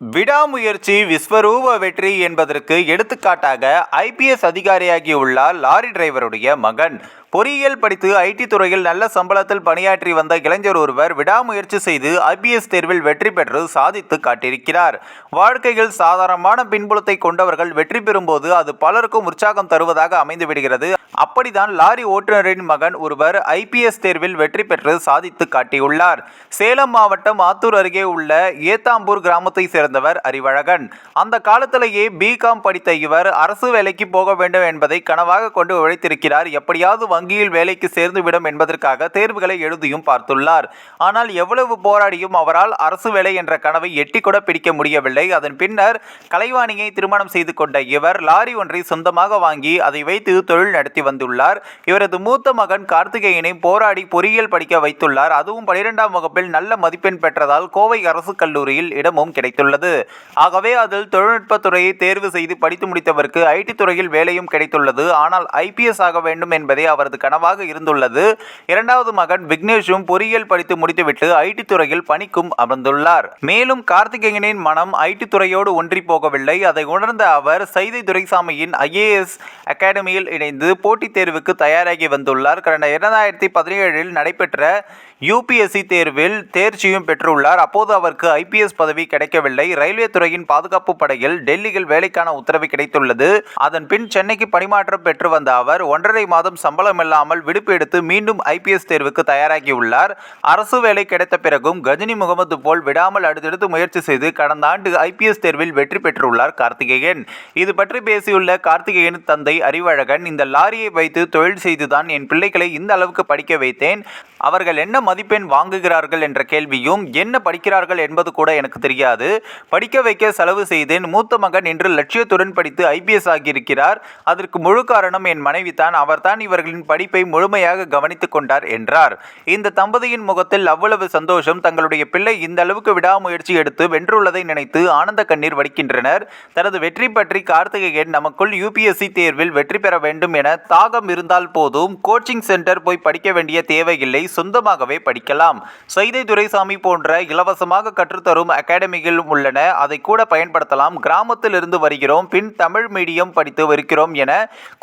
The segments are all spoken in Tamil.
விடாமுயற்சி விஸ்வரூப வெற்றி என்பதற்கு எடுத்துக்காட்டாக ஐபிஎஸ் அதிகாரியாகியுள்ளார் லாரி டிரைவருடைய மகன். பொறியியல் படித்து ஐடி துறையில் நல்ல சம்பளத்தில் பணியாற்றி வந்த இளைஞர் ஒருவர் விடாமுயற்சி செய்து ஐபிஎஸ் தேர்வில் வெற்றி பெற்று சாதித்து காட்டியிருக்கிறார். வாழ்க்கையில் சாதாரணமான பின்புலத்தை கொண்டவர்கள் வெற்றி பெறும்போது அது பலருக்கும் உற்சாகம் தருவதாக அமைந்து விடுகிறது அப்படிதான் லாரி ஓட்டுநரின் மகன் ஒருவர் ஐபிஎஸ் தேர்வில் வெற்றி பெற்று சாதித்து காட்டியுள்ளார். சேலம் மாவட்டம் ஆத்தூர் அருகே உள்ள ஏத்தாம்பூர் கிராமத்தை சேர்ந்தவர் அறிவழகன். அந்த காலத்திலேயே பிகாம் படித்த இவர் அரசு வேலைக்கு போக வேண்டும் என்பதை கனவாக கொண்டு உழைத்திருக்கிறார். எப்படியாவது வங்கியில் வேலைக்கு சேர்ந்துவிடும் என்பதற்காக தேர்வுகளை எழுதியும் பார்த்துள்ளார். ஆனால் எவ்வளவு போராடியும் அவரால் அரசு வேலை என்ற கனவை எட்டி கூட பிடிக்க முடியவில்லை. அதன் பின்னர் கலைவாணியை திருமணம் செய்து கொண்ட இவர் லாரி ஒன்றை சொந்தமாக வாங்கி அதை வைத்து தொழில் நடத்தி வந்துள்ளார். இவரது மூத்த மகன் கார்த்திகேயனை போராடி பொறியியல் படிக்க வைத்துள்ளார். அதுவும் பனிரெண்டாம் வகுப்பில் நல்ல மதிப்பெண் பெற்றதால் கோவை அரசு கல்லூரியில் இடமும் கிடைத்துள்ளது. ஆகவே அதில் தொழில்நுட்பத் துறையை தேர்வு செய்து படித்து முடித்தவருக்கு ஐடி துறையில் வேலையும் கிடைத்துள்ளது. ஆனால் ஐபிஎஸ் ஆக வேண்டும் என்பதே அவரது கனவாக இருந்துள்ளது. இரண்டாவது மகன் விக்னேஷும் பொறியியல் படித்து முடித்துவிட்டு ஐடி துறையில் பணிக்கும் அமர்ந்துள்ளார். மேலும் கார்த்திகேயனின் மனம் ஐடி துறையோடு ஒன்றி போகவில்லை. அதை உணர்ந்த அவர் சைதை துரைசாமியின் ஐஏஎஸ் அகாடமியில் இணைந்து போட்டித் தேர்வுக்கு தயாராகி வந்துள்ளார். கடந்த இரண்டாயிரத்தி பதினேழில் நடைபெற்ற யூபிஎஸ்சி தேர்வில் தேர்ச்சியும் பெற்றுள்ளார். அப்போது அவருக்கு ஐபிஎஸ் பதவி கிடைக்கவில்லை. ரயில்வே துறையின் பாதுகாப்பு படையில் டெல்லியில் வேலைக்கான உத்தரவு கிடைத்துள்ளது. அதன் பின் சென்னைக்கு பணிமாற்றம் பெற்று வந்த அவர் ஒன்றரை மாதம் சம்பளம் இல்லாமல் விடுப்பு எடுத்து மீண்டும் ஐபிஎஸ் தேர்வுக்கு தயாராகியுள்ளார். அரசு வேலை கிடைத்த பிறகும் கஜினி முகமது போல் விடாமல் அடுத்தடுத்து முயற்சி செய்து கடந்த ஆண்டு ஐபிஎஸ் தேர்வில் வெற்றி பெற்றுள்ளார் கார்த்திகேயன். இது பற்றி பேசியுள்ள கார்த்திகேயன் தந்தை அறிவழகன் இந்த லாரியை வைத்து தொழில் செய்துதான் என் பிள்ளைகளை இந்த அளவுக்கு படிக்க வைத்தேன். அவர்கள் என்ன மதிப்பெண் வாங்குகிறார்கள் என்ற கேள்வியும் என்ன படிக்கிறார்கள் என்பது கூட எனக்கு தெரியாது. படிக்க வைக்க செலவு செய்தேன். மூத்த மகன் இன்று லட்சியத்துடன் படித்து ஐபிஎஸ் ஆகியிருக்கிறார். அதற்கு முழு காரணம் என் மனைவி தான். அவர்தான் இவர்களின் படிப்பை முழுமையாக கவனித்துக் கொண்டார் என்றார். இந்த தம்பதியின் முகத்தில் அவ்வளவு சந்தோஷம். தங்களுடைய பிள்ளை இந்த அளவுக்கு விடாமுயற்சி எடுத்து வென்றுள்ளதை நினைத்து ஆனந்த கண்ணீர் வடிக்கின்றனர். தனது வெற்றி பற்றி கார்த்திகேயன் நமக்குள் யூபிஎஸ்சி தேர்வில் வெற்றி பெற வேண்டும் என தாகம் இருந்தால் போதும். கோச்சிங் சென்டர் போய் படிக்க வேண்டிய தேவையில்லை. சொந்தமாகவே படிக்கலாம். சைதை துரைசாமி போன்ற இலவசமாக கற்றுத்தரும் அகாடமிகள் உள்ளன. அதை கூட பயன்படுத்தலாம். கிராமத்தில் இருந்து வருகிறோம். பின் தமிழ் மீடியம் படித்து வருகிறோம் என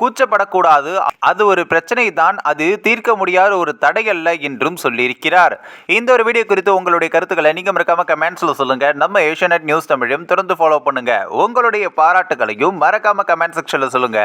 கூச்சப்படக்கூடாது. அது ஒரு பிரச்சனை தான். அது தீர்க்க முடியாத ஒரு தடை அல்ல என்றும் சொல்லியிருக்கிறார். இந்த ஒரு வீடியோ குறித்து உங்களுடைய கருத்துக்களை நீங்க மறக்காம கமெண்ட்ஸ்ல சொல்லுங்க. நம்ம ஏஷியநெட் நியூஸ் தமிழையும் தொடர்ந்து ஃபாலோ பண்ணுங்க. உங்களுடைய பாராட்டுகளையும் மறக்காம கமெண்ட் செக்ஷன்ல சொல்லுங்க.